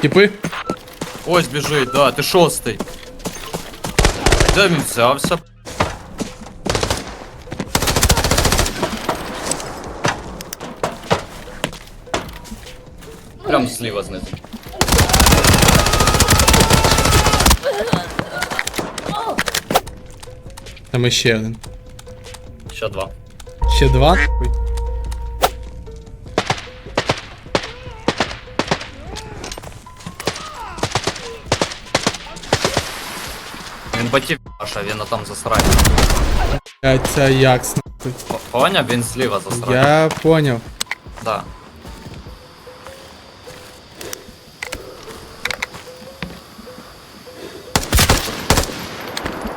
Типи? Ось біжить, да, ти шостий. Де він взявся? Прям зліва знизу. Там іще один. Ще два. Ще два. Він батів Паша, він там засрає. Блядь, Це як нахуй. По- Поняв, він зліва засрає. Я поняв. Да.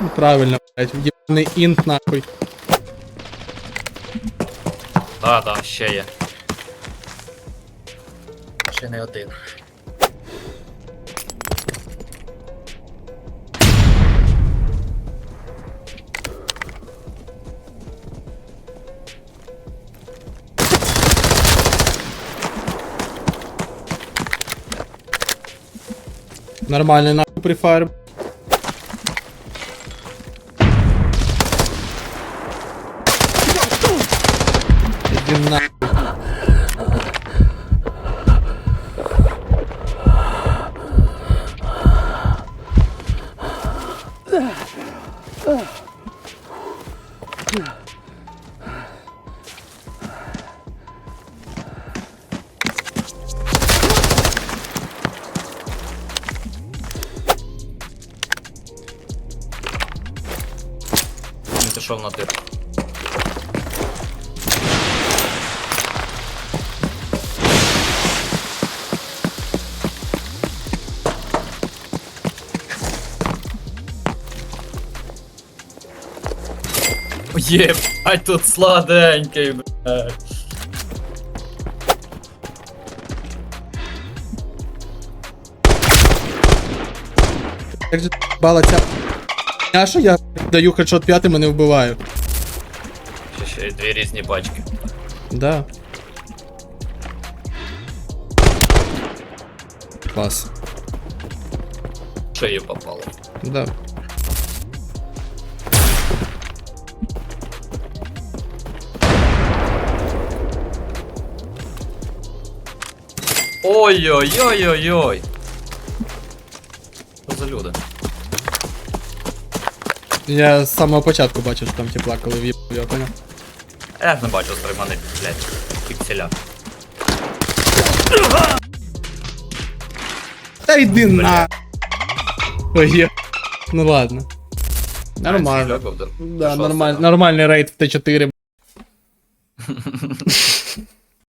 Ну, Правильно, блядь. Єбаний інт нахуй. Да, да, ще є. Ще не один. Нормальний нахуй префайр. Іди Єбать, тут сладенький, блядь. Як же бала ця. А що я даю хедшот п'ятим і не вбиваю? Ще, ще дві різні пачки. Да. Клас. Шею попало. Да. Ой-ой-ой-ой-ой. Що за люди? Я з самого початку бачив, що там тепла, коли в'їбав, я поняв. Я ж не бачу стриманих, блядь, пікселя. Та йди на. Ой, є. Ну ладно. Нормально. Да, нормаль, нормальний рейд в Т4.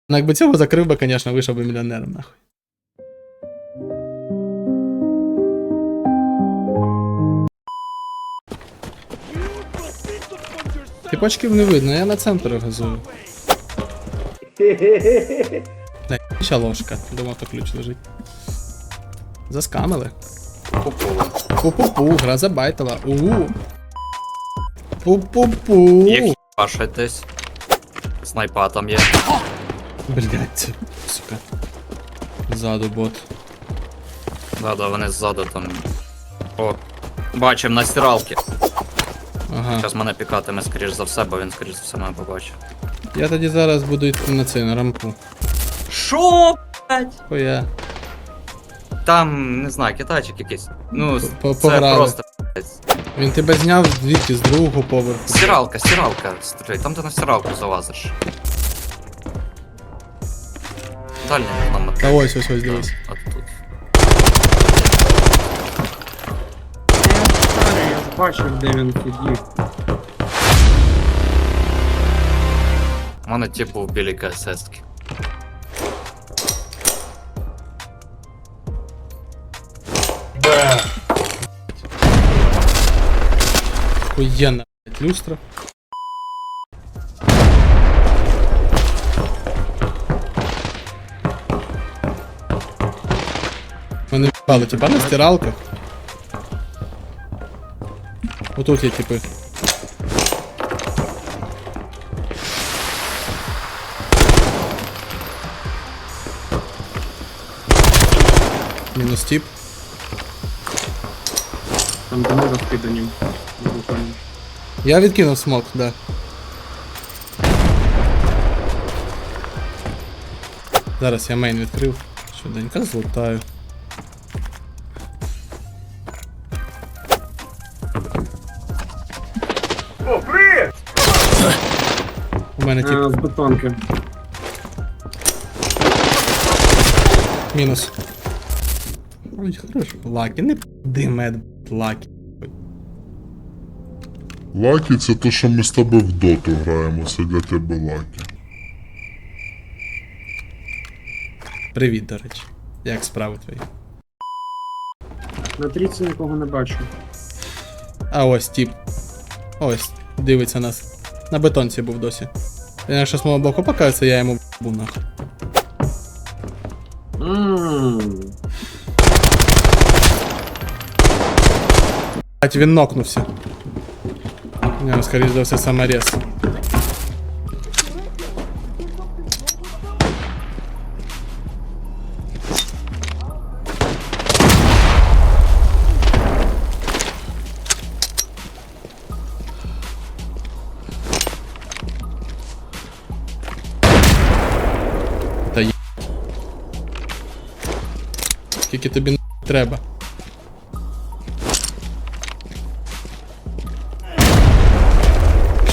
Ну, якби цього закрив би, звісно, вийшов би мільйонером, нахуй. Типочків не видно, я на центр газую. Ще ложка. Думав, то ключ лежить. Заскамили. Пу-пу-пу, гра забайтила. У. Пу-пу-пу. Їх пашайтесь. Снайпа там є. Блять, сука. Ззаду бот. Да-да, вони ззаду там. О. Бачим на стиралки. Ага. Зараз мене пікатиме, скоріш за все, бо він, скоріш за все, мене побачив. Я тоді зараз буду йти на цей, на рампу. Шо, блядь? Хуя. Там, не знаю, китайчик якийсь. Ну, По- це пограли. просто, блядь. Він тебе зняв звідки з другого поверху. Стиралка, стиралка, стріляй, там ти на стиралку залазиш. Дальня нам Та ось ось ось дивись. От тут. Я бачив, де він сидів. У мене тип був білі КССки. Охуєнна, блядь, люстра. Мене впали, типа на стиралках. Отут є типи. Мінус тіп. Там дими розкидані. Буквально. Я відкинув смок, да. Зараз я мейн відкрив. Швиденько злутаю. Мене тип А, з бетонки. мінус. Ой, хорош. Лакі, не димет, лакі. Лакі це то, що ми з тобою в доту граємо, це для тебе лакі. Привіт, до речі. Як справи твої? На трійці нікого не бачу. А ось тип. Ось, дивиться нас. На бетонці був досі. Він якщо з мого боку покається, я йому був нахуй. Ммм. Блять, він нокнувся. Не, скоріш за все саморез. Скільки тобі треба?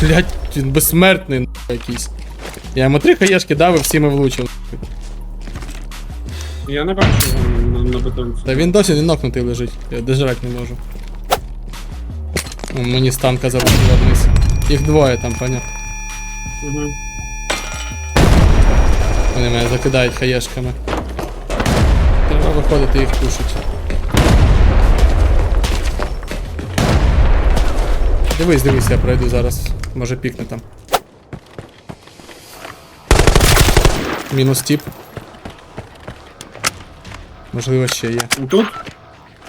Блять, він безсмертний нахуй, якийсь. Я йому три хаєшки дав і всіми влучив. Я не бачу на, на бетонці. Та він досі не нокнутий лежить. Я дожрати не можу. О, Мені станка залетіла вниз. Їх двоє там, понятно. Угу. Вони мене закидають хаєшками. Треба виходити їх пушить. Дивись, дивись, я пройду зараз. Може пікне там. Мінус тіп. Можливо, ще є. Тут?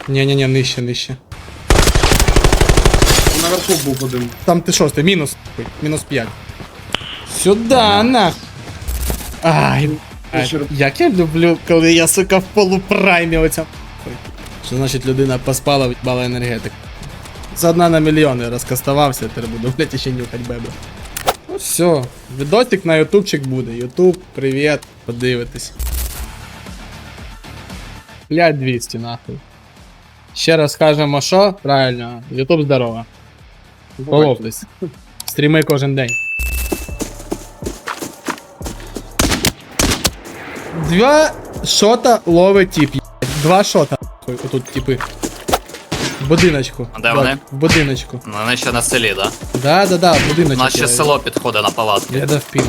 Ні-ні-ні, нижче, нижче. Наверху був один. Там ти шостий, мінус. Мінус 5. Сюда, на. Ай, ай, як я люблю, коли я, сука, в полупраймі оця. Що значить людина поспала, відбала енергетик. За одна на мільйони розкастувався, тепер буду, блядь, ще нюхать бебе. Ну все, відосик на ютубчик буде. Ютуб, привіт, подивитись. Блядь, 200 нахуй. Ще раз скажемо, що? Правильно, Ютуб здорово. Половтесь. Стріми кожен день. Два шота ловить тип. єбать. Два шота. Отут типи. В будиночку. А де вони? В будиночку. Ну, Вони ще на селі, да? Да, да, да, в У нас ще село підходить на палатки. Я дав пінг.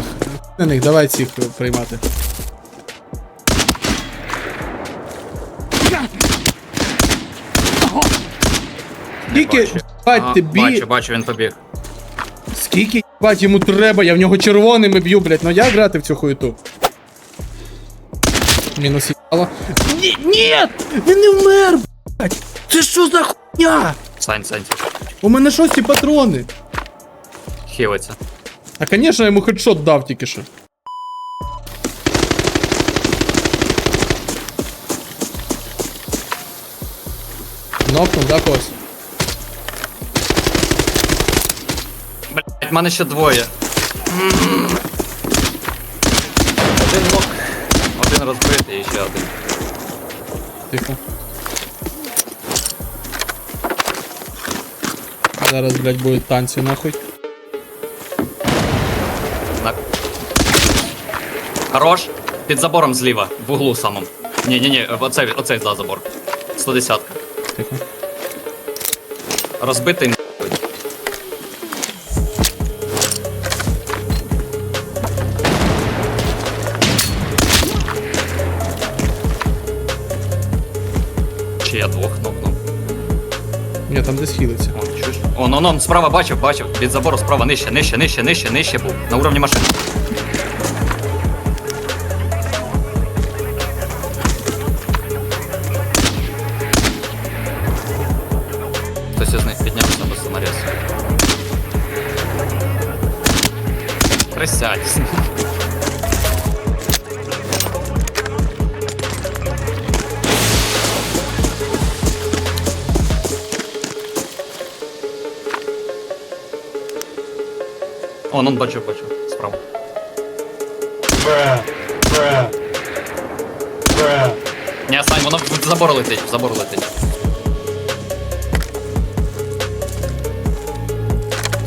На них, давай цих приймати. Скільки, бать, тобі, Бачу, бачу, він побіг. скільки, бать, йому треба, я в нього червоними б'ю, блядь, ну як грати в цю хуйту? Мінус їбало. Ні, ні, він не вмер, блядь, це що за хуйня? Сань, Сань, У мене шості патрони. хілиться. А конечно, я йому хедшот дав тільки що. Нокнув, да, когось? Блять, в мене ще двоє. Один ще один. Тихо. Зараз, блядь, будуть танці нахуй. На... Хорош. Під забором зліва, в углу самому. Ні, ні, ні, оцей, оцей за забор. 110. Тихо. Розбитий чуєш? О, ну, справа бачив, бачив. Від забору справа нижче, нижче, нижче, нижче, нижче був. На уровні машини. Хтось із них піднявся до саморез. Присядь. О, ну бачу, бачу. Справа. Ні, Сань, воно в забор летить, в забор летить.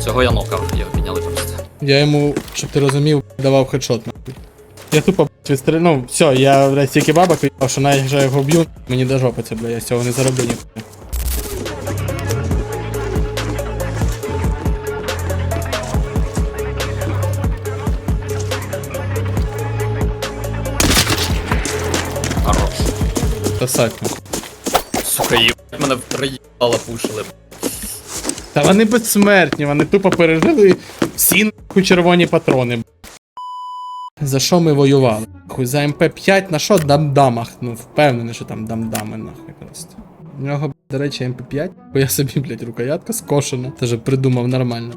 Цього я нокав, його підняли просто. Я йому, щоб ти розумів, давав хедшот. Я тупо блядь, відстрілив. Ну, все, я блядь, стільки бабок віддав, що навіть якщо я його б'ю, мені до жопи це, бля, я з цього не зароблю ніхуя. Тасать. Сука, їбать, мене приїбало пушили. Та вони безсмертні, вони тупо пережили всі нахуй червоні патрони. За що ми воювали? Хуй за МП5 на що дамдамах? Ну, впевнений, що там дамдами нахуй просто. У нього, до речі, МП5, бо я собі, блядь, рукоятка скошена. Теж придумав нормально.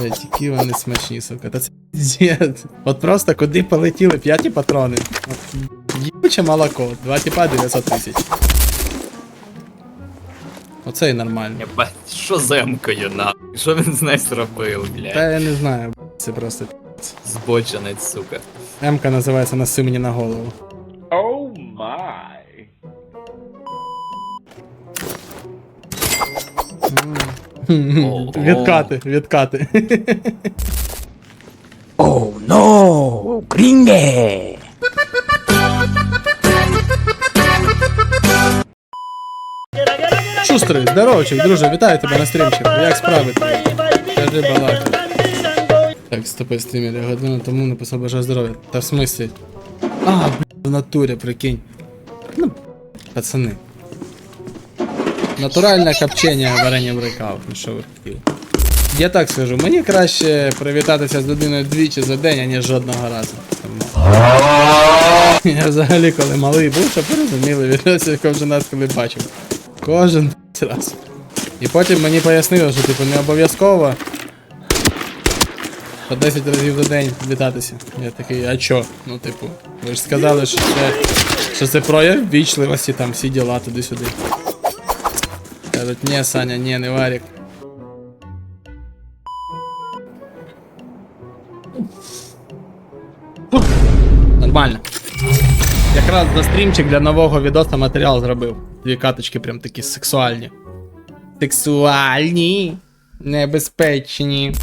Блядь, які вони смачні, сука. Та це. От просто куди полетіли п'яті патрони. От, Їбуче молоко. Два тіпа 900 тисяч. Оце і нормально. Єбать, що з емкою, нахуй? Що він з нею зробив, блядь? Та я не знаю, б**, це просто Збоченець, сука. М-ка називається «Наси мені на голову. Oh my. Ого. Відкати, відкати. Oh no, gringue. Шустрий, здоровчик, друже, вітаю тебе на стрімчику. Як справи? Кажи балака. Так, стопи стрімер, я годину тому написав бажаю здоров'я. Та в смислі? А, в натурі, прикинь. Ну, пацани. Натуральне копчення варенням рекав, ну що ви хотіли. Я так скажу, мені краще привітатися з людиною двічі за день, аніж жодного разу. Я взагалі, коли малий був, щоб розуміли, відносився кожен раз, коли бачив. Кожен раз. І потім мені пояснили, що типу не обов'язково по 10 разів за день вітатися. Я такий, а чо? Ну, типу, ви ж сказали, що це, що це прояв вічливості, там всі діла туди-сюди. Кажуть, ні, Саня, ні, не варік. Нормально. Якраз за стрімчик для нового відоса матеріал зробив. Дві каточки прям такі сексуальні. Сексуальні. Небезпечні.